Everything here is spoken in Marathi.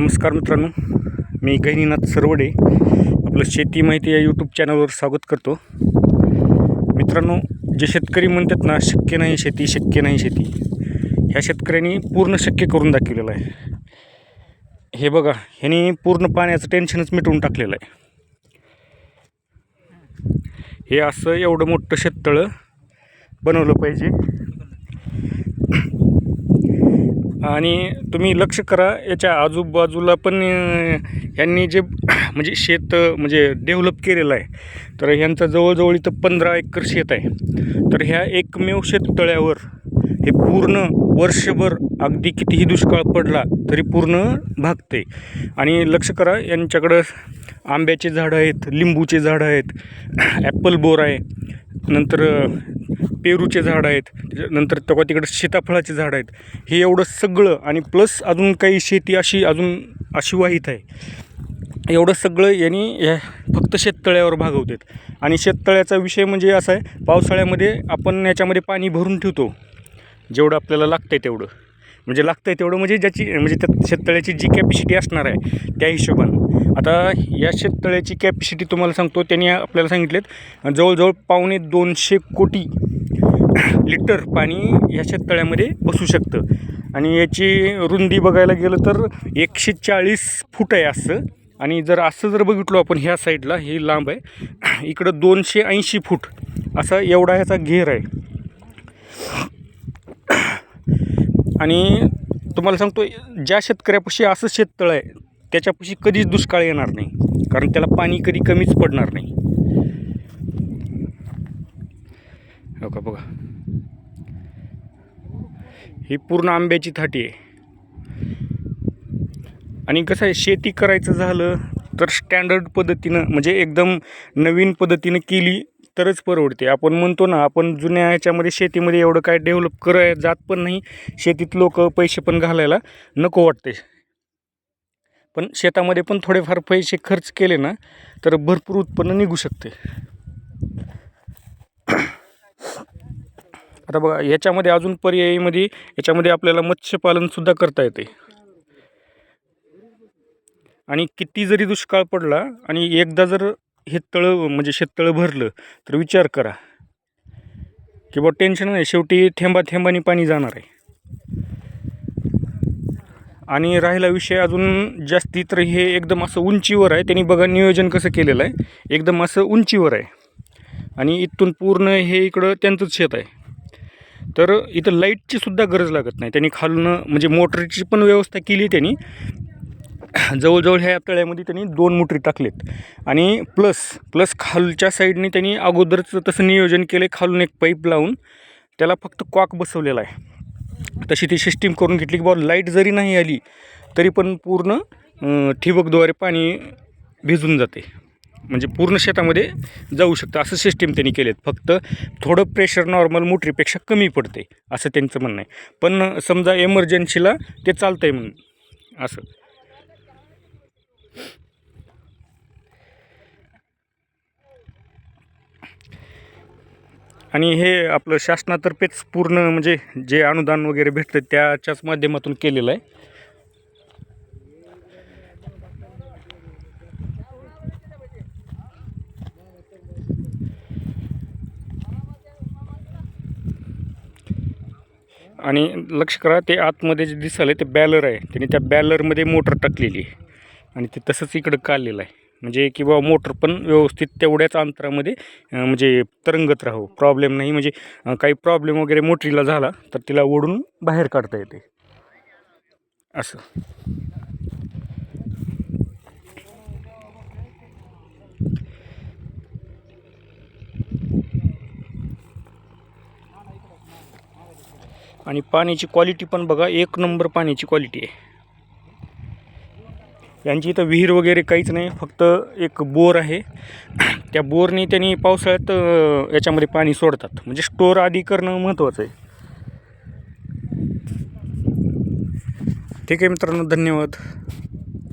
नमस्कार मित्रांनो मी गहिनीनाथ सरवडे. आपलं शेती माहिती या यूट्यूब चॅनलवर स्वागत करतो. मित्रांनो जे शेतकरी म्हणतात ना शक्य नाही शेती शक्य नाही शेती. ह्या शेतकऱ्यांनी पूर्ण शक्य करून दाखवलेलं आहे. हे बघा ह्यांनी पूर्ण पाण्याचं टेन्शनच मिटवून टाकलेलं आहे. हे असं एवढं मोठं शेततळं बनवलं पाहिजे. आणि तुम्ही लक्ष करा याच्या आजूबाजूला पण यांनी जे म्हणजे शेत म्हणजे डेव्हलप केलेलं आहे तर ह्यांचं जवळजवळ इथं पंधरा एकर शेत आहे. तर ह्या एकमेव शेततळ्यावर हे पूर्ण वर्षभर अगदी कितीही दुष्काळ पडला तरी पूर्ण भागते. आणि लक्ष करा यांच्याकडं आंब्याचे झाडं आहेत लिंबूचे झाडं आहेत ॲपल बोर आहे नंतर पेरूचे झाडं आहेत नंतर तेव्हा तिकडं सीताफळाचे झाडं आहेत. हे एवढं सगळं आणि प्लस अजून काही शेती अशी अजून अशी वाहित आहे. एवढं सगळं यांनी या फक्त शेततळ्यावर भागवतात. आणि शेततळ्याचा विषय म्हणजे असा आहे पावसाळ्यामध्ये आपण याच्यामध्ये पाणी भरून ठेवतो. जेवढं आपल्याला लागतं आहे तेवढं. म्हणजे लागतं आहे तेवढं म्हणजे ज्याची म्हणजे त्या शेततळ्याची जी कॅपॅसिटी असणार आहे त्या हिशोबानं. आता या शेततळ्याची कॅपॅसिटी तुम्हाला सांगतो त्यांनी आपल्याला सांगितलेत जवळजवळ पावणे दोनशे कोटी लिटर पाणी ह्या शेततळ्यामध्ये बसू शकतं. आणि याची रुंदी बघायला गेलं तर एकशे चाळीस फूट आहे असं. आणि जर असं जर बघितलो आपण ह्या साईडला हे लांब आहे. इकडं दोनशे ऐंशी फूट असा एवढा ह्याचा घेर आहे. आणि तुम्हाला सांगतो ज्या शेतकऱ्यापाशी असं शेततळ आहे त्याच्यापाशी कधीच दुष्काळ येणार नाही. कारण त्याला पाणी कधी कमीच पडणार नाही. हो का बघा. ही पूर्ण आंब्याची थाटी आहे. आणि कसं आहे शेती करायचं झालं तर स्टँडर्ड पद्धतीनं म्हणजे एकदम नवीन पद्धतीनं केली तरच परवडते. आपण म्हणतो ना आपण जुन्या ह्याच्यामध्ये शेतीमध्ये एवढं काय डेव्हलप कराय जात पण नाही. शेतीत लोक पैसे पण घालायला नको वाटते. पण शेतामध्ये पण थोडेफार पैसे खर्च केले ना तर भरपूर उत्पन्न निघू शकते. आता बघा याच्यामध्ये अजून पर्यायीमध्ये याच्यामध्ये आपल्याला मत्स्यपालनसुद्धा करता येते. आणि किती जरी दुष्काळ पडला आणि एकदा जर हे तळं म्हणजे शेततळं भरलं तर विचार करा. की बा टेन्शन नाही शेवटी थेंबा थेंबाने पाणी जाणार आहे. आणि राहिला विषय अजून जास्ती तर हे एकदम असं उंचीवर आहे. त्यांनी बघा नियोजन कसं केलेलं आहे. एकदम असं उंचीवर आहे. आणि इथून पूर्ण हे इकडं त्यांचंच शेत आहे. तर इथं लाईटची सुद्धा गरज लागत नाही. त्यांनी खालून म्हणजे मोटरची पण व्यवस्था केली त्यांनी. जवळजवळ ह्या तळ्यामध्ये त्यांनी दोन मोटरी टाकलेत. आणि प्लस प्लस खालच्या साईडने त्यांनी अगोदरच तसं नियोजन केलं आहे खालून एक पाईप लावून. त्याला फक्त कॉक बसवलेला आहे. तशी ती सिस्टीम करून घेतली की बाबा लाइट जरी नाही आली तरी पण पूर्ण ठिबकद्वारे पाणी भिजून जाते. म्हणजे पूर्ण शेतामध्ये जाऊ शकतं. असं सिस्टीम त्यांनी केलेत. फक्त थोडं प्रेशर नॉर्मल मोटरीपेक्षा कमी पडते असं त्यांचं म्हणणं आहे. पण समजा एमर्जन्सीला ते चालतं आहे म्हणून असं. आणि हे आपलं शासनातर्फेच पूर्ण म्हणजे जे अनुदान वगैरे भेटतं त्याच्याच माध्यमातून केलेलं आहे. आणि लक्ष करा ते आतमध्ये जे दिसालं ते बॅलर आहे. त्यांनी त्या बॅलरमध्ये मोटर टाकलेली आहे. आणि ते तसंच इकडं काढलेलं आहे. म्हणजे की मोटर पण व्यवस्थित तेवढ्याच अंतरामध्ये म्हणजे तरंगत राहू प्रॉब्लेम नाही. म्हणजे काही प्रॉब्लेम वगैरे मोटरीला झाला तर तिला ओढून बाहेर काढता येते. असं. आणि पाण्याची क्वालिटी पण बघा एक नंबर पाण्याची क्वालिटी आहे. यांची इथं विहीर वगैरे काहीच नाही फक्त एक बोर आहे. त्या बोरने त्यांनी पावसाळ्यात याच्यामध्ये पाणी सोडतात. म्हणजे स्टोर आधी करणं महत्त्वाचं आहे. ठीक आहे मित्रांनो धन्यवाद.